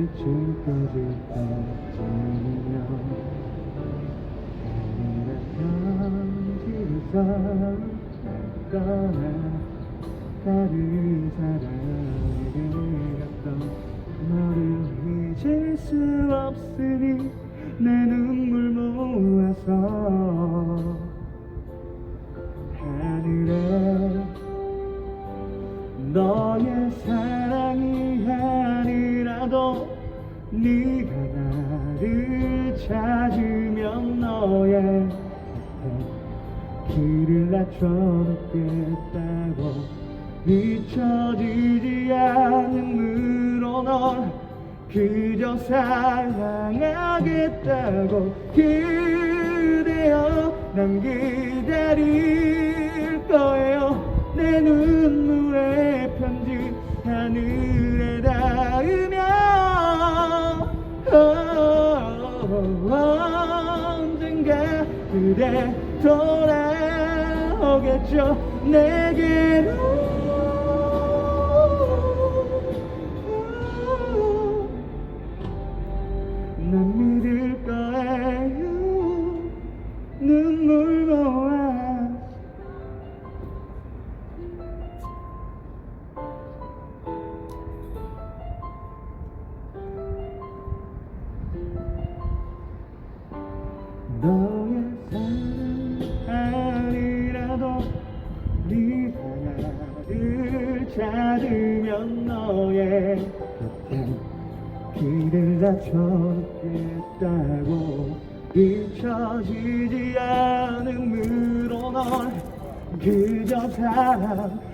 빛을 꺼질 때쯤이면 편지를 써가나 다른 사람에게 갔던 너를 잊을 수 없으니 너의 사랑이 아니라도 네가 나를 찾으면 너의 길을 낮춰놓겠다고 잊혀지지 않음으로 널 그저 사랑하겠다고 그대여 난 기다릴 거예요. 내 편지 하늘에 닿으며 언젠가 그대 돌아오겠죠. 내게로. 난 찾으면 너의 길을 낮춰놓겠다고 잊혀지지 않음으로 널 그저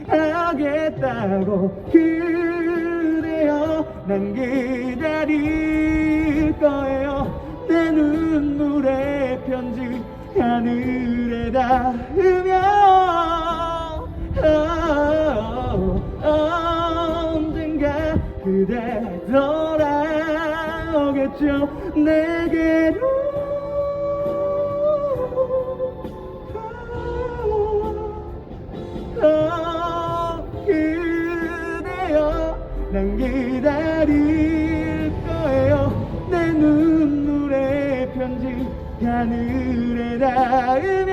사랑하겠다고 그래요 난 기다릴 거예요. 내 눈물의 편지 하늘에 닿으며 그대 돌아오겠죠. 내게로 난 기다릴 거예요. 내 눈물의 편지 하늘에 닿으며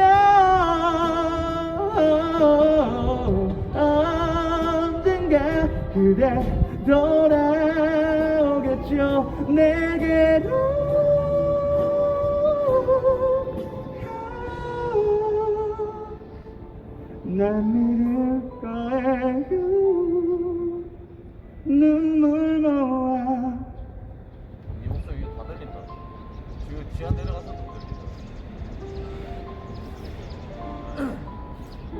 언젠가 그대 돌아오겠죠 내게로 난 믿을 거예요? 눈물 모아 이 목소리 다 들린다. 지금 지하 내려가서